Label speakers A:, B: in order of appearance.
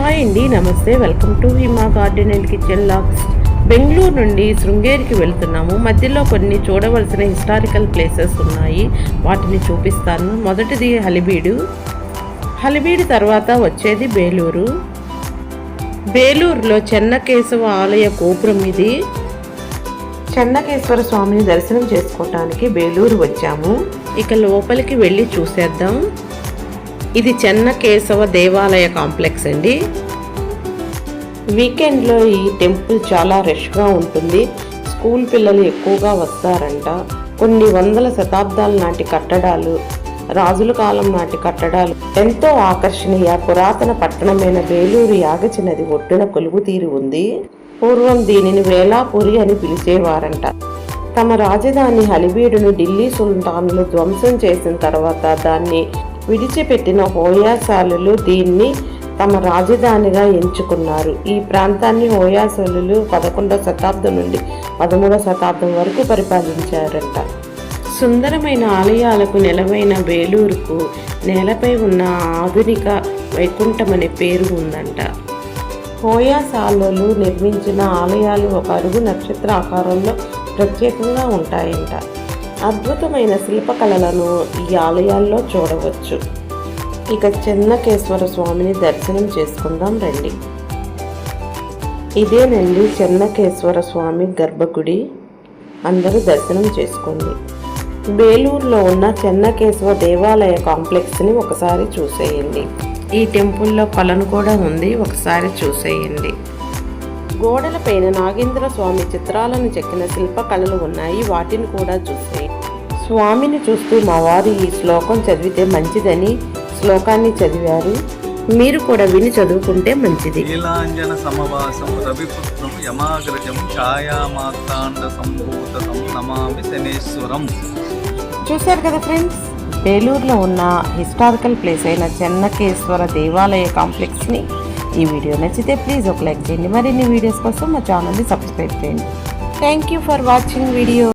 A: Hi అండి నమస్తే. Welcome to Hima garden and kitchen lakhs. Bengaluru నుండి శృంగేరికి వెళ్తున్నాము. మధ్యలో కొన్ని చూడవలసిన హిస్టారికల్ ప్లేసెస్ ఉన్నాయి. వాటిని చూపిస్తాను. మొదటిది హలిబీడు. హలిబీడు తర్వాత వచ్చేది బేలూరు. బేలూరులో చెన్నకేశవ ఆలయ గోపురం ఇది. చెన్నకేశ్వర స్వామిని దర్శనం చేసుకోవటానికి బేలూరు వచ్చాము. ఇక లోపలికి వెళ్ళి చూసేద్దాం. ఇది చెన్నకేశవ దేవాలయ కాంప్లెక్స్ అండి. వీకెండ్లో ఈ టెంపుల్ చాలా రష్గా ఉంటుంది. స్కూల్ పిల్లలు ఎక్కువగా వస్తారంట. కొన్ని వందల శతాబ్దాల నాటి కట్టడాలు రాజుల కాలం నాటి కట్టడాలు ఎంతో ఆకర్షణీయ పురాతన పట్టణమైన వేలూరు యాగచినది ఒడ్డున కొలువు తీరి ఉంది. పూర్వం దీనిని వేలాపురి అని పిలిచేవారంట. తమ రాజధాని హలిబీడును ఢిల్లీ సుల్తానులు ధ్వంసం చేసిన తర్వాత దాన్ని విడిచిపెట్టిన హోయాసాలులు దీన్ని తమ రాజధానిగా ఎంచుకున్నారు. ఈ ప్రాంతాన్ని హోయాసలులు పదకొండవ శతాబ్దం నుండి పదమూడవ శతాబ్దం వరకు పరిపాలించారంట. సుందరమైన ఆలయాలకు నెలవైన వేలూరుకు నేలపై ఉన్న ఆధునిక వైకుంఠం అనే పేరు ఉందంట. హోయాసాలలు నిర్మించిన ఆలయాలు ఒక అరుగు నక్షత్ర ఆకారంలో ప్రత్యేకంగా ఉంటాయంట. అద్భుతమైన శిల్పకళలను ఈ ఆలయాల్లో చూడవచ్చు. ఇక చెన్నకేశ్వర స్వామిని దర్శనం చేసుకుందాం రండి. ఇదేనండి చెన్నకేశ్వర స్వామి గర్భగుడి. అందరూ దర్శనం చేసుకోండి. బేలూరులో ఉన్న చెన్నకేశవ దేవాలయ కాంప్లెక్స్ని ఒకసారి చూసేయండి. ఈ టెంపుల్లో కొలను కూడా ఉంది ఒకసారి చూసేయండి. గోడలపైన నాగేంద్ర స్వామి చిత్రాలను చెక్కిన శిల్పకళలు ఉన్నాయి వాటిని కూడా చూసేయండి. స్వామిని చూస్తూ మా వారు ఈ శ్లోకం చదివితే మంచిదని శ్లోకాన్ని చదివారు. మీరు కూడా విని చదువుకుంటే మంచిది.
B: నీలాంజన సమవాసం రవిపుత్రం యమాగ్రజం ఛాయామాతాండ సంభూతం నమామి శనేశ్వరం.
A: చూశారు కదా ఫ్రెండ్స్? బేలూరులో ఉన్న హిస్టారికల్ ప్లేస్ అయిన చెన్నకేశ్వర దేవాలయ కాంప్లెక్స్ని ఈ వీడియో నచ్చితే ప్లీజ్ ఒక లైక్ చేయండి. మరిన్ని వీడియోస్ కోసం మా ఛానల్ని సబ్స్క్రైబ్ చేయండి. Thank you for watching video